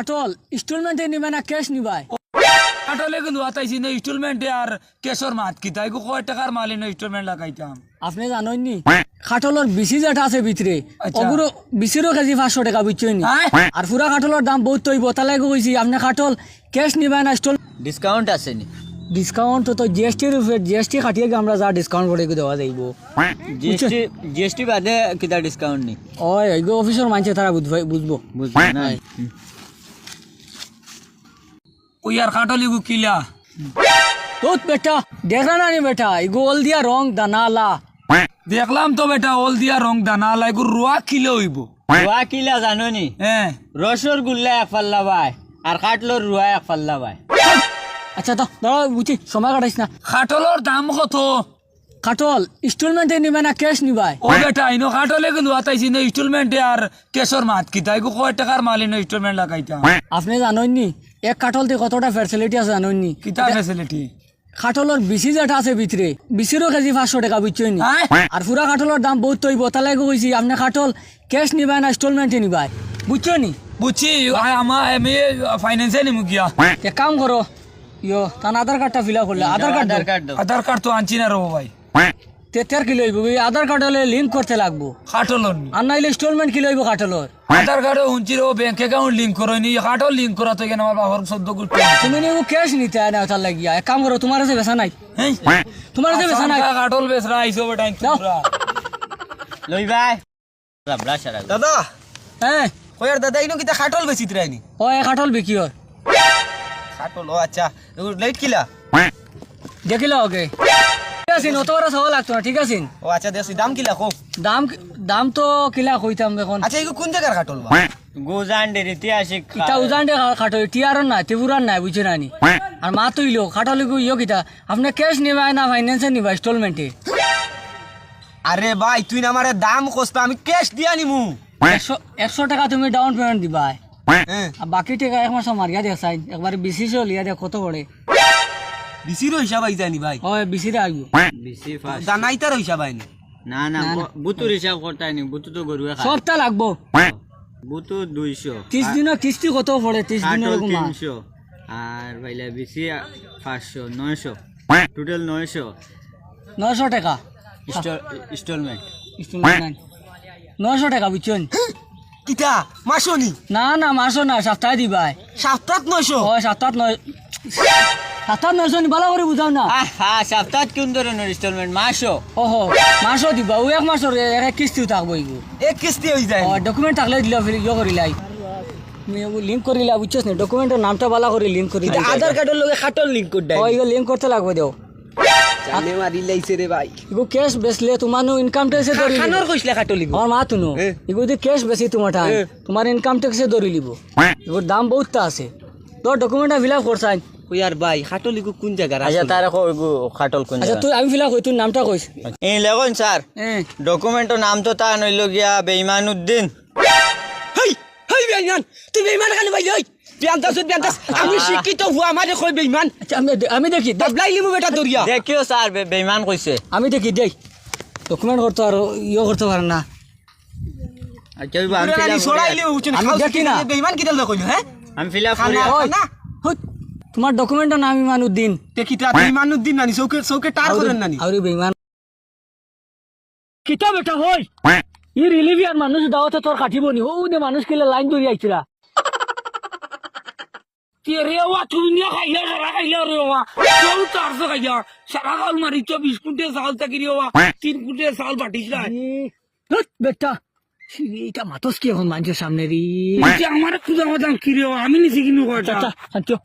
কাটল ইনস্টলমেন্টে নিবে না ক্যাশ নিবাই। কাটলে কিন্তু আতাইছি না ইনস্টলমেন্টে আর কেশর মাত কি তাই কয় টাকার মালি না ইনস্টলমেন্ট লাগাইতাম। আপনি জানেননি কাটলর বিসি যেটা আছে ভিতরে। আচ্ছা। ওগুলো বিসিরও কেজি পাঁচশো টাকা বুঝছেন নি। আর পুরা কাটলের দাম বহুত তৈব তাহলে কইছি আপনি কাটল ক্যাশ নিবাই না স্টল ডিসকাউন্ট আছে নি? ডিসকাউন্ট তো জিএসটির উপরে জিএসটি কাটিয়ে গিয়ে আমরা যা ডিসকাউন্ট করে দেওয়া যাইব। জিএসটি জিএসটি বাদে কিতা ডিসকাউন্ট নি? ওই ওইগো অফিসের মানছে তারা বুঝবে। বুঝব না ওই আর কাটলি গু কিলা। তোত বেটা দেখা না নি বেটা এগো ওল দিয়া রং দানালা। দেখলাম তো বেটা ওল দিয়া রং দানা লাগু রোয়া কিলো হইব। রুয়া কিলা জানো নি? হ্যাঁ রসর গুল্লা এক পাল্লা বাই আর কাটলোর রুয়া এক পাল্লা বাই আচ্ছা তো দাঁড়া বুঝছি সময় কাটাইস না। কাটলর দাম কত? কাটল ইনস্টলমেন্টে নিবে না ক্যাশ নিবাই? ও বেটা ইনো কাটলে কিন্তু আতাইছি না ইনস্টলমেন্টে আর কেশর মাত কি তাই কয় টাকার মালি না ইনস্টলমেন্ট লাগাইতাম আপনি জানেননি এক কাটলতে কতটা ফ্যাসিলিটি আছে জানেননি কিতা ফেসিলিটি কাটলর বিসি যেটা আছে ভিতরে বিসিরও কেজি পাঁচশো টাকা বুঝছেন নি আর পুরা কাটলর দাম বহুত তৈব তাহলে কইছি আপনি কাঠল ক্যাশ নিবাই না ইনস্টলমেন্টে নিবাই। বুঝছ নি বুঝছি আমার আমি ফাইন্যান্সে নিমু গিয়া। এক কাম করো ইয়ো তার আধার কার্ডটা ফিল আপ করলে Aadhaar card Aadhaar card Aadhaar card তো আনছি না রবো ভাই। তেতিয়ার কি লইব? এই আধার কার্ড হলে লিঙ্ক করতে লাগবো। কাটলর নি আর নাইলে ইনস্টলমেন্ট কি লইব কাটলর আধার কার্ডে উনছি রে ব্যাংক অ্যাকাউন্ট লিঙ্ক করো নি কার্ডও লিঙ্ক করা তো আমার বাবার সদ্য করতে তুমি নিয়ে ক্যাশ নিতে আয় না তার লাগিয়া। এক কাম করো তোমার কাছে বেসা নাই? তোমার কাছে বেসা নাই? কাটল বেসরা আইসো বেটা। লই সারা দাদা হ্যাঁ কয়ার দাদা ইনো কিতা খাটল বেশি রাইনি ও এক কাটল বিকি হয়। খাটল ও আচ্ছা। লাইট কিলা? দেখিল ওকে ঠিক আছে অত বড় লাগতো না ঠিক আছে ও আচ্ছা দেছি দাম কিলা কো দাম দাম তো কিলা কইতাম এখন আচ্ছা এগো কোন জায়গার খাটল বা? গুজান ডেরিতে আসি ইটা উজান দে খাটো টিয়ারন নাই ত্রিপুরার নাই বুঝছে না? আর মা তো ইলো খাটলি গো ইয়ো আপনি ক্যাশ নিবাই না ফাইন্যান্সে নিবা ইনস্টলমেন্টে আরে ভাই তুই না আমারে দাম কষ্ট আমি ক্যাশ দিয়া নিমু একশো একশো টাকা তুমি ডাউন পেমেন্ট দিবা হ্যাঁ আর বাকি টাকা এক মাস মারিয়া দেখ সাইন একবার বিসি লিয়া দেখ কত পড়ে বিসির হিসাব আই ভাই। হয় বিসির বিসি ফাস্ট হিসাব আইনি। না না বুতুর হিসাব করতে আইনি বুতু তো খায়। সবটা লাগবো। বুতু 200 30 কিস্তি কত পড়ে 30 দিনের রকম 300 আর বিসি 500 900 টোটাল 900 900 টাকা। ইনস্টলমেন্ট ইনস্টলমেন্ট 900 টাকা বুঝছেন কিটা মাসো না না মাসো না সপ্তাহে দিবাই। সপ্তাহ 900 হয় সপ্তাহ 900 সাতার করে বুঝাও না। হ্যাঁ সপ্তাহ কোন ধরনের ইনস্টলমেন্ট মাসও? ওহো মাসও দিবা ও এক মাসর এক কিস্তিও থাকব এক কিস্তি হয়ে যায়। ডকুমেন্ট থাকলে দিলে ইয়ে লিংক লিঙ্ক করিলা বুঝছিস না ডকুমেন্টের নামটা ভালো করে লিঙ্ক করি আধার কার্ডের লগে ও করতে লাগবে দেও আমি মারি লাইছে রে ভাই। ইগো ক্যাশ বেচলে তোমানো ইনকাম ট্যাক্সে ধরি খানোর কইছলা কাটো লিব আর মা তুনো যদি ক্যাশ তোমার তোমার ইনকাম ট্যাক্সে ধরি লিব। ইগোর দাম বহুত আছে। তো ডকুমেন্টটা ফিল আপ করছাই ওই ভাই খাটল লিগো কোন জায়গার আচ্ছা তার খাটল কোন আচ্ছা তুই আমি ফিল করি তুই নামটা কইস। এই লেগুন স্যার ডকুমেন্টর নাম তো তা নইল গিয়া বেইমান উদ্দিন হেই হেই বেইমান তুই বেইমান খালি ভাই ওই বিয়ান্তাস বিয়ান্তাস আমি শিক্ষিত হুয়া আমারে কই বেইমান আচ্ছা আমি আমি দেখি দে- দাবলাই লিমু বেটা দরিয়া দেখিও স্যার বে- বেইমান কইছে। আমি দেখি দেই। ডকুমেন্ট করতে আর ইয়ে করতে পারে না। আচ্ছা আমি দেখি না। বেইমান কিটা লই কইলো হ্যাঁ? আমি ফিল করি হই, তোমার ডকুমেন্টের নাম ইমান উদ্দিন তে কিটা বেইমান উদ্দিন নানি? চৌকে চৌকে টার করেন নানি? আরে বেইমান। কিতা বেটা হই? ই রিলিভিয়ার মানুষ দাওতে তোর কাটিব নি ও দে মানুষ কিলে লাইন ধরে আইছিরা রে তুমি খাইয়া সারা খাইলা রে ওয়া চল চারশো খাইয়া সারা খাল মারি তো বিশ কুইন্টে চাল থাকি রে ওয়া তিন কুইন্টে চাল পাঠিস না হট, বেটা। এইটা মাতস কি এখন মানুষের সামনে রি? আমার খুদা মাদাম কি রে আমি নিছি কিনু কয়টা। আচ্ছা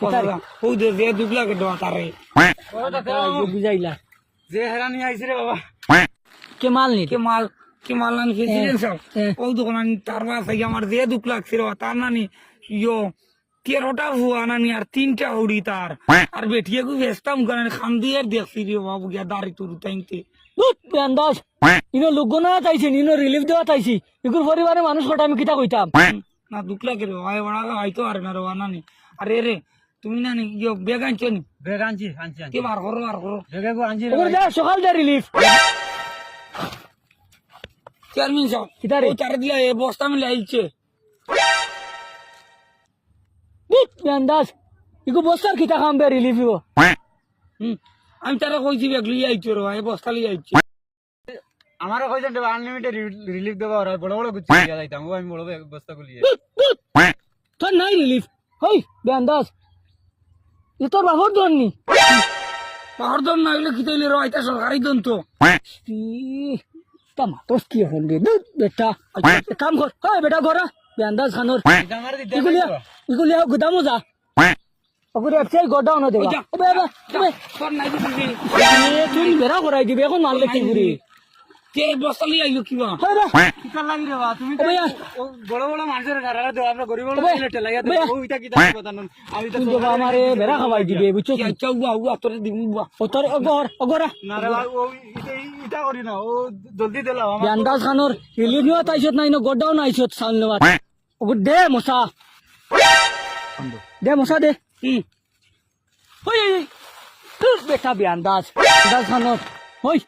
কে দেওয়া তারে। বুঝাইলা। যে হেরানি আইছে রে বাবা। কে মাল নি কে মাল কে মাল নানি ফেসিলেন সব। দোকান আনি তার বাস আমার যে দুঃখ লাগছে রে তার নানি ইয়ো তেরোটা ভুয়া নানি আর তিনটা উড়ি তার। আর বেটিয়ে গানে খান দিয়ে দেখছি রে বাবু গিয়া দাঁড়ি তুরু তাইতে আন্দাজ ইনো লোক না চাইছে ইনো রিলিফ দেওয়া চাইছি এগুর পরিবারে মানুষ কটা আমি কিতা কইতাম? না দুঃখ লাগে রে ভাই বড়া হয়তো আর না রে নানি। আরে রে তুমি নানি ইয়ো বেগ আনছো নি? বেগ আনছি আনছি কে বার করো বার করো আনছি ওগুলো দে, সকাল দে রিলিফ চেয়ারম্যান সাহেব? ও তারে দিলা এ বস্তা মিলে আইছে ইগো বস্তার কিতা কাম বে রিলিফ আমি তারা কইছি ব্যাগ লিয়ে আইছি রে ভাই বস্তা লিয়ে আইছি। আমারও কইছেন দেবা আনলিমিটেড রিলিফ দেবা ওরা বড় বড় গুচ্ছি দিয়া যাইতাম। ও আমি বড় বস্তা গুলিয়ে তোর নাই রিলিফ হই বে আন্দাজ এ তোর বাবর দন নি? পাহাড় দম না হইলে খিতাইলে রে এটা সরকারি দন তো। তা মাতস কি হন রে? বেটা। কাম কর। হয় বেটা গরা বে আন্দাজ খানোর। ইগুলিয়া ইগুলিয়া গুদামো যা। ওগুলো একটাই গোডাউন দেবা। ওবে ওবে ওবে। তোর নাই দিবি তুই বেড়া করাই দিবি এখন মারলে কি ঘুরি। কে বস্তা লিয়ে আইলো কিবা? রে কিতা লাগি রে বা তুমি বড় বড় মানুষের ঘরে দেও আমরা গরিব ওবে, লোক ঠেলাইয়া ওইটা কিতা আমি তো তুই আমারে বেড়া খাওয়াই দিবি বুঝছ কি আচ্ছা উয়া উয়া তোরে দিবি উয়া ও তোর অগর অগরা না রে ও ইটা ইটা করি না ও জলদি দিলাও আমার আন্দাজ খানোর রিলিফ তাইছত নাই ন গোডাউন আইছত সাউন্ড দে মশা দে মশা দে। হুম ওই। বেটা বি আন্দাজ খানোর ওই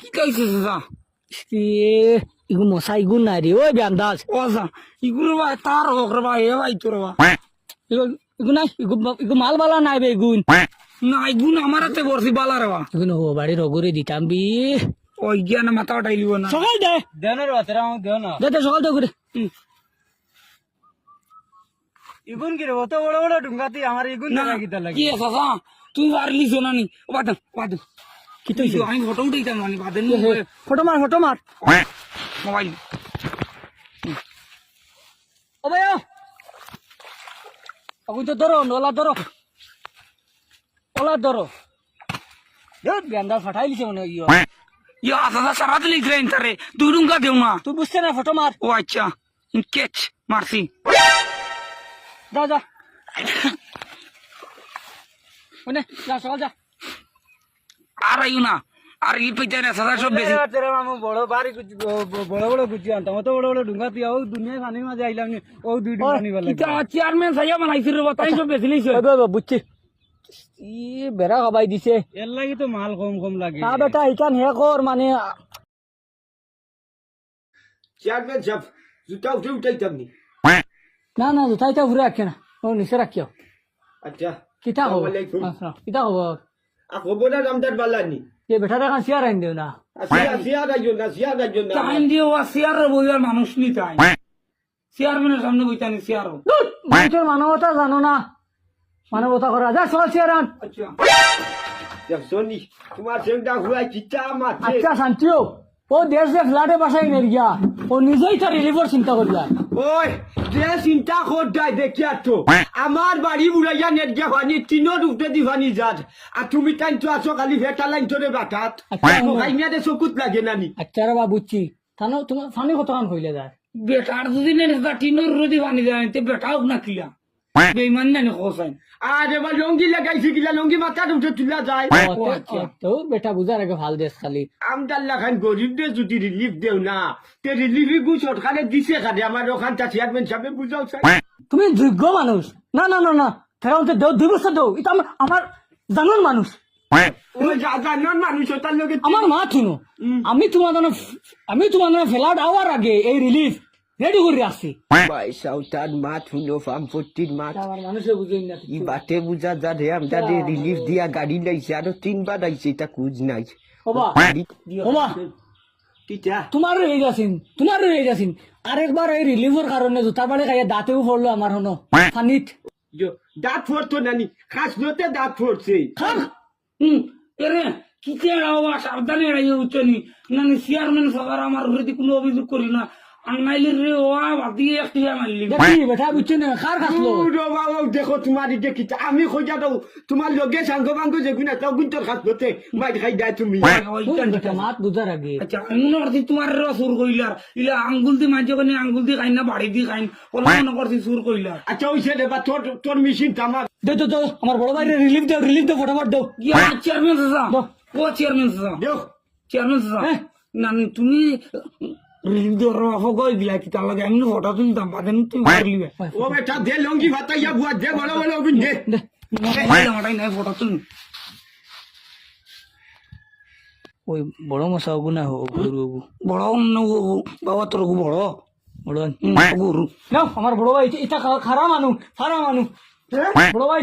কি কইছিস ইগু মশা ইগু নাই রে ওই বি আন্দাজ ও যা ইগুলো ভাই তার হোক রে ভাই এ ভাই তোর ইগু নাই ইগু ইগু মাল বালা নাই বে ইগুন না ইগুন আমার হাতে বর্ষি বালা রে বা ইগুন হো বাড়ির অগরে দিতাম বি ওই জ্ঞান মাথা উঠাইলিব না সকাল দে দেও না রে বা, তেরা আমাকে দেও না দে দে সকাল দে করে ইগুন কি রে অত বড় বড় ডুঙ্গাতি আমার ইগুন না দেখা কিতা লাগে কি আছে যা তুই পারলিস না নি ও বাদ বাদ কি তো আমি ফটো উঠাইতাম না বাদে ফটো মার ফটো মার। মোবাইল ও ভাই ওই তো ধরো ওলা ধরো। ওলা ধরো। গেন্দা ফাটাই লিছে মনে ইয়ো। ইয়া দাদা সারা দিলি ট্রেন তারে দুই ডুঙ্গা দেও না। তুই বুঝছে না ফটো মার? ও আচ্ছা কেচ মারছি। যা যা। যা সকাল যা। আর আইও না আর ই পেতে না সাদা সব বেশি তেরা তেরা মামু বড় বাড়ি গুচ্ছি ব- ব- বড় বড় গুচ্ছি আনতাম অত বড় বড় ডুঙ্গাতি ও দুনিয়ায় পানি মাঝে আইলাম নি ও দুই ডুঙ্গা নিবার লাগে কিতা চেয়ারম্যান সাইয়া বানাইছি রে তাই সব বেশি লইছে ওই বাবা বুঝছি ই বেড়া খাবাই দিছে এর লাগি তো মাল কম কম লাগে তা বেটা ইকান হে কর মানে চেয়ারম্যান সাহেব জুতা উঠে উঠাইতাম নি না না জোতাইটা ঘুরে রাখে না ও নিচে রাখিও আচ্ছা কিতা হব আসসালামু আলাইকুম। কিতা হব খবর রামদার বালানি যে বেটাটা কান চেয়ার আইন দিও না? সিয়া আইন না সিয়া আইন না। টাইম দিয়ে ও রে বইয়ার মানুষ নি তাই। মানে সামনে বইতানি ধুর, মানুষের মানবতা জানো না। মানবতা করা যা সব চেয়ার আন। আচ্ছা। সোনি তোমার সঙ্গে হুয়াই চিতা আমার আচ্ছা শান্তিও। ও দেশ যে ফ্ল্যাটে বাসায় নেরিয়া ও নিজেই তার রিলিফের চিন্তা করলা। ওই যে চিন্তা করতাই দেখিয়া তো। আমার বাড়ি উড়াইয়া নেট গিয়া পানি তিনোর উঠে দি পানি যাত আর তুমি টাইম তো আছো খালি ভেটা লাইন তোরে বাটাত। আচ্ছা। কাইমিয়াতে চকুত লাগে নানি। আচ্ছা রে বা বুঝছি থানো তোমার ফানি কতক্ষণ কইলে যায় বেটার যদি নেতা টিনোর রোদি বানি দেয় তে বেটাও না কিলা বেইমান না খোসাই আর এবার লঙ্গি লাগাইছি কিলা লঙ্গি মাথার উঠে তুলা যায়। ও, আচ্ছা, বেটা বুঝার আগে ভালো দেশ খালি। আমদাল্লা খান গরিব দে যদি রিলিফ দেও না তে রিলিফ গু সরকারে দিছে খাদে আমার ওখান তা চেয়ারম্যান সাহেব বুঝাও তুমি যোগ্য মানুষ। না না না না। দেও দুই বছর দেও। এটা আমার আমার জানুন মানুষ। আমার মা আমি তোমার আমি তোমার ফেলাট আওয়ার আগে এই রিলিফ রেডি করে রাখছি। পয়সা তার মা থুনো ফামপট্টির মা আমার মানুষে বুঝেই না ই বুঝা যা রে রিলিফ দিয়া গাড়ি লাইছে আরও তিনবার আইছে এটা কুজ নাই। ওবা ওবা তোমার রয়ে যাচ্ছেন তোমার রয়ে যাচ্ছেন আরেকবার এই রিলিফের কারণে জোতা বাড়ি খাইয়া দাঁতেও পড়ল আমার হনো পানিত যো দাঁত ফোড়তো নানি খাস নতে দাঁত হুম এরে কিতে আওয়া সাবধানে রাইয়া উচ্চনি না চেয়ারম্যান সবার আমার বিরুদ্ধে কোনো অভিযোগ করি না আমি খোঁজা দাও তোমার লগে সাঙ্গ বাঙ্গ যেগুনা তাও কিন্তু খাস নতে মাই খাই দেয় তুমি। মাত বুঝার আগে। আচ্ছা মনে করছি তোমার সুর কইলার ইলা আঙ্গুল দি মাঝে কোনে আঙ্গুল দি খাইন না বাড়ি দি খাইন ওলা মনে করছি সুর কইলার আচ্ছা ওই ছেলে বা তোর তোর মেশিন তামা দে তো তো আমার বড় ভাইরে রিলিফ দাও রিলিফ দাও ফটাফট দাও চেয়ারম্যান সাসা ও চেয়ারম্যান সাসা চেয়ারম্যান সাসা হ্যাঁ। না তুমি রিলিফ দেওয়ার কই দিলা কি তার লাগে আমি ফটো তুলতাম বাদেন তুমি মারলিবে ও বেটা দে লঙ্গি ভাতাইয়া বুয়া দে বড় বড় অগুন দে দে। নাই ফটো তুল। ওই বড় মশা ওগু না হোক গরু ওগু বড় অন্য বাবা তোর বড়। বড়। ভাই, হুম, আমার বড় ভাই এটা খারাপ মানু খারাপ মানু বড় ভাই